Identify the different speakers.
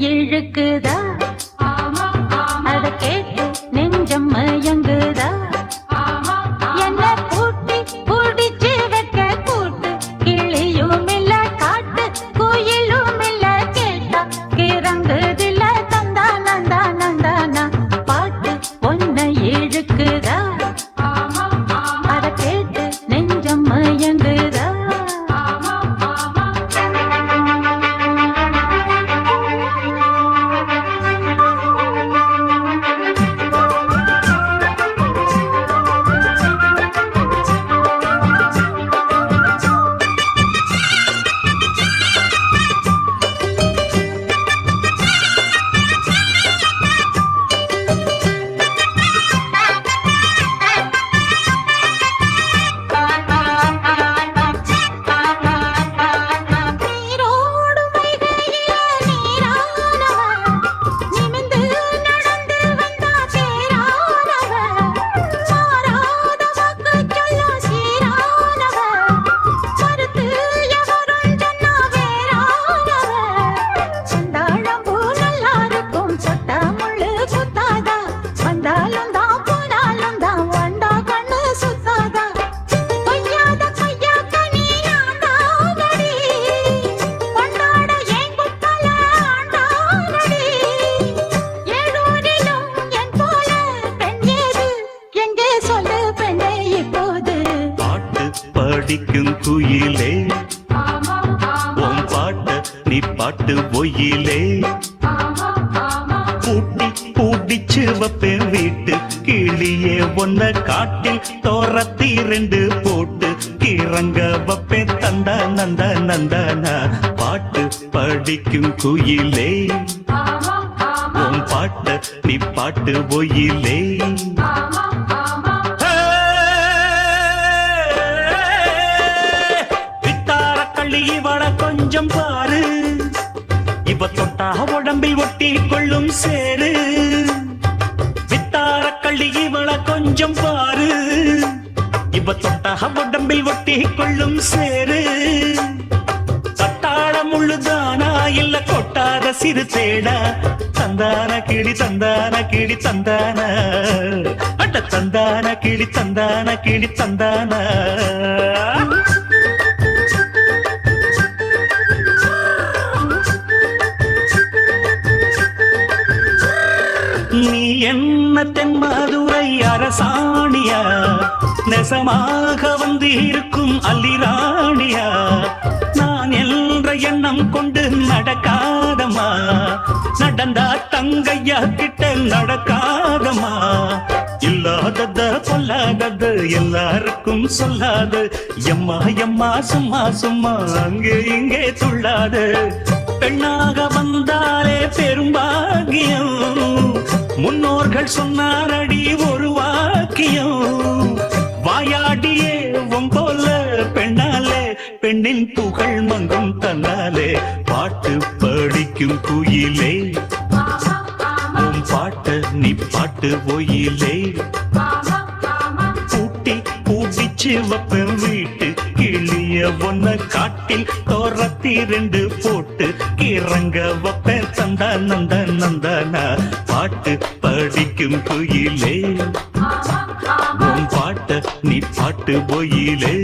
Speaker 1: இழுக்குதா? அடிக்கும் குயிலே. உன் பாட்ட நீ பாட்டு ஒயிலே பூட்டி பூட்டிச்சு வைப்பேன் வீட்டு கிளியே ஒன்ன காட்டில் தோரத்தி ரெண்டு போட்டு கிறங்க வைப்பேன். தந்த நந்த நந்தனா பாட்டு படிக்கும் குயிலே. உன் பாட்ட நீ பாட்டு ஒயிலே கொஞ்சம் பாரு. இவ தொட்டா உடம்பில் ஒட்டி கொள்ளும் சேரு வித்தார கள்ளி இவள கொஞ்சம் பாரு. இவ தொட்டா உடம்பில் ஒட்டி கொள்ளும் சேரு தட்டாள முள்ளுதானா? இல்ல கொட்டாத சிறு தேடா? தந்தான கிளி தந்தான கிளி தந்தான. அட்ட தந்தான கிளி தந்தான கிளி தந்தான. நீ என்ன தென்மதுரை அரசாணியா? நெசமாக வந்து இருக்கும் அல்லிராணியா நான் என்ற எண்ணம் கொண்டு நடக்காதமா நடந்தா தங்கையா கிட்ட நடக்காதமா இல்லாதத பொல்லாதது எல்லாருக்கும் சொல்லாது. எம்மா எம்மா சும்மா சும்மா அங்கே இங்கே துள்ளாது. பெண்ணாக வந்தாலே பெரும்பாகியம் முன்னோர்கள் சொன்னாரடி ஒரு வாக்கியம். வாயாடியே உன் போல பெண்ணாலே பெண்ணின் புகழ் மங்கும் தன்னாலே. பாட்டு படிக்கும் குயிலே. உன் பாட்ட நீ பாட்டு ஒயிலே. பூட்டி பூட்டிச்சு வைப்பேன் வீட்டு கிளிய காட்டில் தோரத்தி ரெண்டு போட்டு கிறங்க வைப்பேன் தந்தா நந்த நந்தனா பாட்டு படிக்கும் குயிலே. உன் பாட்ட நீ பாட்டு ஒயிலே